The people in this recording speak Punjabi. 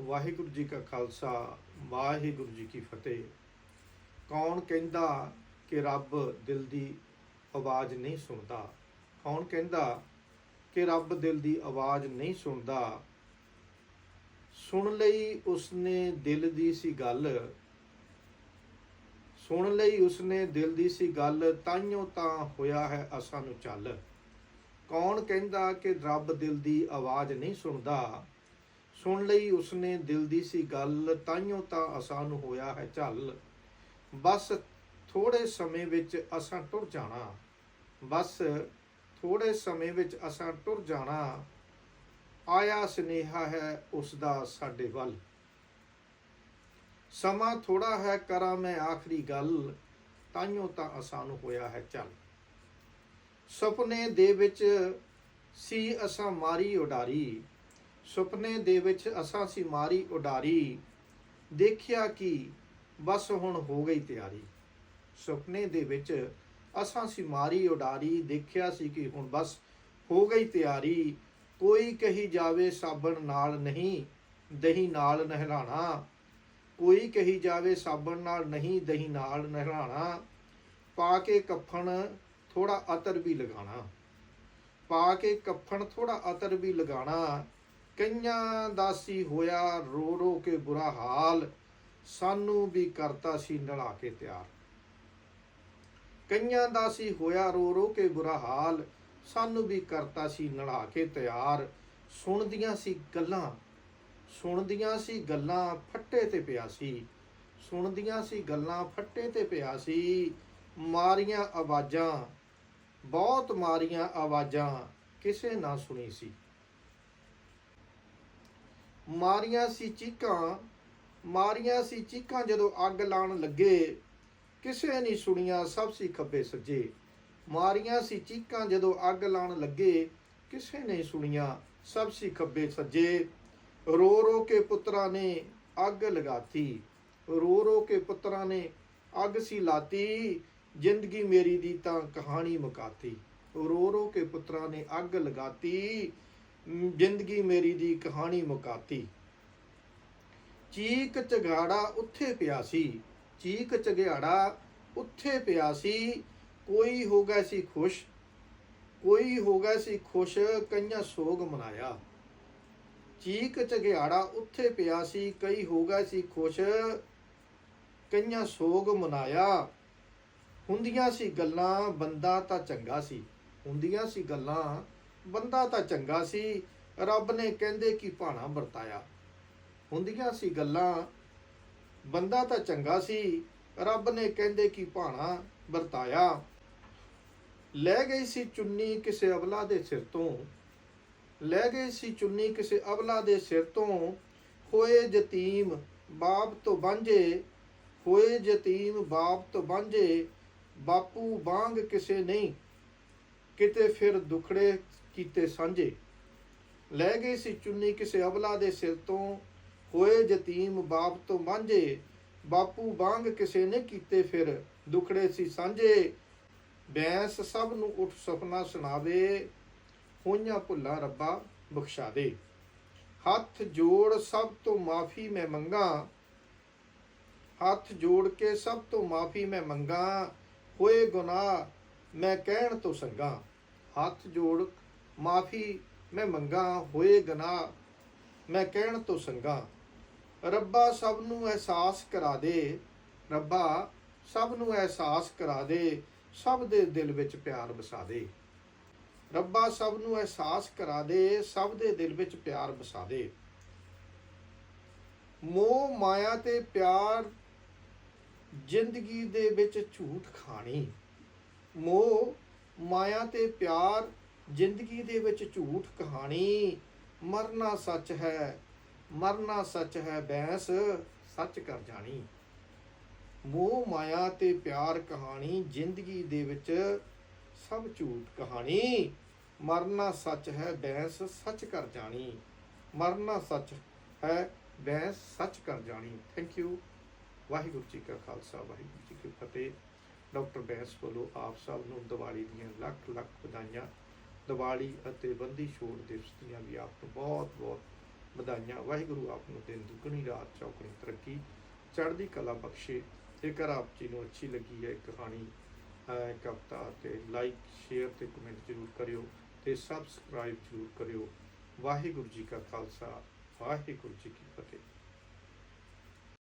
ਵਾਹਿਗੁਰੂ ਜੀ ਕਾ ਖਾਲਸਾ, ਵਾਹਿਗੁਰੂ ਜੀ ਕੀ ਫਤਿਹ। ਕੌਣ ਕਹਿੰਦਾ ਕਿ ਰੱਬ ਦਿਲ ਦੀ ਆਵਾਜ਼ ਨਹੀਂ ਸੁਣਦਾ? ਕੌਣ ਕਹਿੰਦਾ ਕਿ ਰੱਬ ਦਿਲ ਦੀ ਆਵਾਜ਼ ਨਹੀਂ ਸੁਣਦਾ? ਸੁਣ ਲਈ ਉਸਨੇ ਦਿਲ ਦੀ ਸੀ ਗੱਲ। ਸੁਣ ਲਈ ਉਸਨੇ ਦਿਲ ਦੀ ਸੀ ਗੱਲ ਤਾਈਓ ਤਾਂ ਹੋਇਆ ਹੈ ਅਸਾਂ ਨੂੰ ਚੱਲ। ਕੌਣ ਕਹਿੰਦਾ ਕਿ ਰੱਬ ਦਿਲ ਦੀ ਆਵਾਜ਼ ਨਹੀਂ ਸੁਣਦਾ? ਸੁਣ ਲਈ ਉਸਨੇ ਦਿਲ ਦੀ ਸੀ ਗੱਲ ਤਾਈਓ ਤਾਂ ਆਸਾਨ ਹੋਇਆ ਹੈ ਝੱਲ। ਬਸ ਥੋੜੇ ਸਮੇਂ ਵਿੱਚ ਅਸਾਂ ਟੁਰ ਜਾਣਾ। ਬਸ ਥੋੜੇ ਸਮੇਂ ਵਿੱਚ ਅਸਾਂ ਟੁਰ ਜਾਣਾ। ਆਇਆ ਸੁਨੇਹਾ ਹੈ ਉਸ ਦਾ ਸਾਡੇ ਵੱਲ। ਸਮਾਂ ਥੋੜਾ ਹੈ ਕਰਾਂ ਮੈਂ ਆਖਰੀ ਗੱਲ ਤਾਈਓ ਤਾਂ ਆਸਾਨ ਹੋਇਆ ਹੈ ਚੱਲ ਸੁਪਨੇ ਦੇ ਵਿੱਚ ਸੀ ਅਸਾਂ ਮਾਰੀ ਉਡਾਰੀ। ਸੁਪਨੇ ਦੇ ਵਿੱਚ ਅਸਾਂ ਸੀ ਮਾਰੀ ਉਡਾਰੀ। ਦੇਖਿਆ ਕਿ ਬਸ ਹੁਣ ਹੋ ਗਈ ਤਿਆਰੀ। ਸੁਪਨੇ ਦੇ ਵਿੱਚ ਅਸਾਂ ਸੀ ਮਾਰੀ ਉਡਾਰੀ। ਦੇਖਿਆ ਸੀ ਕਿ ਹੁਣ ਬਸ ਹੋ ਗਈ ਤਿਆਰੀ। ਕੋਈ ਕਹੀ ਜਾਵੇ ਸਾਬਣ ਨਾਲ ਨਹੀਂ, ਦਹੀਂ ਨਾਲ ਨਹਿਲਾਣਾ। ਕੋਈ ਕਹੀ ਜਾਵੇ ਸਾਬਣ ਨਾਲ ਨਹੀਂ, ਦਹੀਂ ਨਾਲ ਨਹਿਲਾਣਾ। ਪਾ ਕੇ ਕਫਨ ਥੋੜਾ ਅਤਰ ਵੀ ਲਗਾਣਾ। ਪਾ ਕੇ ਕਫਨ ਥੋੜਾ ਅਤਰ ਵੀ ਲਗਾਣਾ। ਕਈਆਂ ਦਾ ਸੀ ਹੋਇਆ ਰੋ ਰੋ ਕੇ ਬੁਰਾ ਹਾਲ, ਸਾਨੂੰ ਵੀ ਕਰਤਾ ਸੀ ਨਲਾ ਕੇ ਤਿਆਰ। ਕਈਆਂ ਦਾ ਸੀ ਹੋਇਆ ਰੋ ਰੋ ਕੇ ਬੁਰਾ ਹਾਲ, ਸਾਨੂੰ ਵੀ ਕਰਤਾ ਸੀ ਨਲਾ ਕੇ ਤਿਆਰ। ਸੁਣਦੀਆਂ ਸੀ ਗੱਲਾਂ, ਸੁਣਦੀਆਂ ਸੀ ਗੱਲਾਂ ਫੱਟੇ ਤੇ ਪਿਆ ਸੀ। ਸੁਣਦੀਆਂ ਸੀ ਗੱਲਾਂ ਫੱਟੇ ਤੇ ਪਿਆ ਸੀ। ਮਾਰੀਆਂ ਆਵਾਜ਼ਾਂ, ਬਹੁਤ ਮਾਰੀਆਂ ਆਵਾਜ਼ਾਂ ਕਿਸੇ ਨਾ ਸੁਣੀ ਸੀ। ਮਾਰੀਆਂ ਸੀ ਚੀਕਾਂ, ਮਾਰੀਆਂ ਸੀ ਚੀਕਾਂ ਜਦੋਂ ਅੱਗ ਲਾਣ ਲੱਗੇ, ਕਿਸੇ ਨਹੀਂ ਸੁਣੀਆਂ ਸਭ ਸੀ ਖੱਬੇ ਸੱਜੇ। ਮਾਰੀਆਂ ਸੀ ਚੀਕਾਂ ਜਦੋਂ ਅੱਗ ਲਾਣ ਲੱਗੇ, ਕਿਸੇ ਨੇ ਸੁਣੀਆਂ ਸਭ ਸੀ ਖੱਬੇ ਸੱਜੇ। ਰੋ ਰੋ ਕੇ ਪੁੱਤਰਾਂ ਨੇ ਅੱਗ ਲਗਾਤੀ, ਰੋ ਰੋ ਕੇ ਪੁੱਤਰਾਂ ਨੇ ਅੱਗ ਸੀ ਲਾਤੀ, ਜ਼ਿੰਦਗੀ ਮੇਰੀ ਦੀ ਤਾਂ ਕਹਾਣੀ ਮੁਕਾਤੀ। ਰੋ ਰੋ ਕੇ ਪੁੱਤਰਾਂ ਨੇ ਅੱਗ ਲਗਾਤੀ ਜ਼ਿੰਦਗੀ ਮੇਰੀ ਦੀ ਕਹਾਣੀ ਮੁਕਾਤੀ। ਚੀਕ ਚਗਾੜਾ ਉੱਥੇ ਪਿਆ ਸੀ, ਚੀਕ ਚਗਿਆੜਾ ਉੱਥੇ ਪਿਆ ਸੀ, ਕੋਈ ਹੋ ਗਿਆ ਸੀ ਖੁਸ਼, ਕੋਈ ਹੋ ਗਿਆ ਸੀ ਖੁਸ਼, ਕਈਆਂ ਸੋਗ ਮਨਾਇਆ। ਚੀਕ ਚਗਿਆੜਾ ਉੱਥੇ ਪਿਆ ਸੀ, ਕਈ ਹੋ ਗਏ ਸੀ ਖੁਸ਼, ਕਈਆਂ ਸੋਗ ਮਨਾਇਆ। ਹੁੰਦੀਆਂ ਸੀ ਗੱਲਾਂ, ਬੰਦਾ ਤਾਂ ਚੰਗਾ ਸੀ, ਹੁੰਦੀਆਂ ਸੀ ਗੱਲਾਂ ਬੰਦਾ ਤਾਂ ਚੰਗਾ ਸੀ, ਰੱਬ ਨੇ ਕਹਿੰਦੇ ਕਿ ਭਾਣਾ ਵਰਤਾਇਆ। ਹੁੰਦੀਆਂ ਸੀ ਗੱਲਾਂ, ਬੰਦਾ ਤਾਂ ਚੰਗਾ ਸੀ, ਰੱਬ ਨੇ ਕਹਿੰਦੇ ਕਿ ਭਾਣਾ ਵਰਤਾਇਆ। ਲੈ ਗਈ ਸੀ ਚੁੰਨੀ ਕਿਸੇ ਅਵਲਾ ਦੇ ਸਿਰ ਤੋਂ, ਲੈ ਗਈ ਸੀ ਚੁੰਨੀ ਕਿਸੇ ਅਵਲਾ ਦੇ ਸਿਰ ਤੋਂ ਹੋਏ ਯਤੀਮ ਬਾਪ ਤੋਂ ਬਾਂਝੇ ਹੋਏ ਯਤੀਮ ਬਾਪ ਤੋਂ ਬਾਂਝੇ ਬਾਪੂ ਬਾਂਗ ਕਿਸੇ ਨਹੀਂ, ਕਿਤੇ ਫਿਰ ਦੁਖੜੇ ਕੀਤੇ ਸਾਂਝੇ। ਲੈ ਗਈ ਸੀ ਚੁੰਨੀ ਕਿਸੇ ਅਬਲਾ ਦੇ ਸਿਰ ਤੋਂ। ਹੋਏ ਜਤੀਮ ਬਾਪ ਤੋਂ ਮਾਂਝੇ ਬਾਪੂ ਬਾਂਗ ਕਿਸੇ ਨੇ ਕੀਤੇ ਫਿਰ ਦੁਖੜੇ ਸੀ ਸਾਂਝੇ। ਬੈਂਸ ਸਭ ਨੂੰ ਉਠ ਸੁਪਨਾ ਸੁਣਾਵੇ। ਹੋਈਆਂ ਭੁੱਲਾਂ ਰੱਬਾ ਬਖਸ਼ਾ ਦੇ ਹੱਥ ਜੋੜ ਸਭ ਤੋਂ ਮਾਫੀ ਮੈਂ ਮੰਗਾ। ਹੱਥ ਜੋੜ ਕੇ ਸਭ ਤੋਂ ਮਾਫੀ ਮੈਂ ਮੰਗਾ। ਹੋਏ ਗੁਨਾਹ ਮੈਂ ਕਹਿਣ ਤੋਂ ਸੰਗਾ। ਹੱਥ ਜੋੜ ਮਾਫੀ ਮੈਂ ਮੰਗਾ, ਹੋਏ ਗੁਨਾਹ ਮੈਂ ਕਹਿਣ ਤੋਂ ਸੰਗਾ। ਰੱਬਾ ਸਭ ਨੂੰ ਅਹਿਸਾਸ ਕਰਾ ਦੇ, ਰੱਬਾ ਸਭ ਨੂੰ ਅਹਿਸਾਸ ਕਰਾ ਦੇ, ਸਭ ਦੇ ਦਿਲ ਵਿੱਚ ਪਿਆਰ ਵਸਾ ਦੇ। ਰੱਬਾ ਸਭ ਨੂੰ ਅਹਿਸਾਸ ਕਰਾ ਦੇ, ਸਭ ਦੇ ਦਿਲ ਵਿੱਚ ਪਿਆਰ ਵਸਾ ਦੇ। ਮੋਹ ਮਾਇਆ ਤੇ ਪਿਆਰ ਜ਼ਿੰਦਗੀ ਦੇ ਵਿੱਚ ਝੂਠ ਖਾਣੀ। ਮੋਹ ਮਾਇਆ ਤੇ ਪਿਆਰ ਜ਼ਿੰਦਗੀ ਦੇ ਵਿੱਚ ਝੂਠ ਕਹਾਣੀ, ਮਰਨਾ ਸੱਚ ਹੈ, ਮਰਨਾ ਸੱਚ ਹੈ ਬੈਂਸ ਸੱਚ ਕਰ ਜਾਣੀ। ਮੋਹ, ਮਾਇਆ ਤੇ ਪਿਆਰ ਕਹਾਣੀ, ਜ਼ਿੰਦਗੀ ਦੇ ਵਿੱਚ ਸਭ ਝੂਠ ਕਹਾਣੀ, ਮਰਨਾ ਸੱਚ ਹੈ ਬੈਂਸ ਸੱਚ ਕਰ ਜਾਣੀ। ਮਰਨਾ ਸੱਚ ਹੈ ਬੈਂਸ ਸੱਚ ਕਰ ਜਾਣੀ। ਥੈਂਕ ਯੂ ਵਾਹਿਗੁਰੂ ਜੀ ਕਾ ਖਾਲਸਾ, ਵਾਹਿਗੁਰੂ ਜੀ ਕੀ ਫਤਿਹ। ਡਾਕਟਰ ਬੈਂਸ ਵੱਲੋਂ ਆਪ ਸਭ ਨੂੰ ਦੀਵਾਲੀ ਦੀਆਂ ਲੱਖ ਲੱਖ ਵਧਾਈਆਂ। ਦੀਵਾਲੀ ਅਤੇ ਬੰਦੀ ਛੋੜ ਦਿਵਸ ਦੀਆਂ ਵੀ ਆਪ ਨੂੰ ਬਹੁਤ ਬਹੁਤ ਵਧਾਈਆਂ। ਵਾਹਿਗੁਰੂ ਆਪ ਨੂੰ ਦਿਨ ਦੁੱਗਣੀ, ਰਾਤ ਚੌਗਣੀ ਤਰੱਕੀ। ਚੜ੍ਹਦੀ ਕਲਾ ਬਖਸ਼ੇ। ਜੇਕਰ ਆਪ ਜੀ ਨੂੰ ਅੱਛੀ ਲੱਗੀ ਹੈ ਕਹਾਣੀ, ਅਹ ਕਵਿਤਾ ਤੇ ਲਾਈਕ ਸ਼ੇਅਰ ਤੇ ਕਮੈਂਟ ਜ਼ਰੂਰ ਕਰਿਓ ਤੇ ਸਬਸਕ੍ਰਾਈਬ ਜ਼ਰੂਰ ਕਰਿਓ। ਵਾਹਿਗੁਰੂ ਜੀ ਕਾ ਖਾਲਸਾ, ਵਾਹਿਗੁਰੂ ਜੀ ਕੀ ਫਤਿਹ।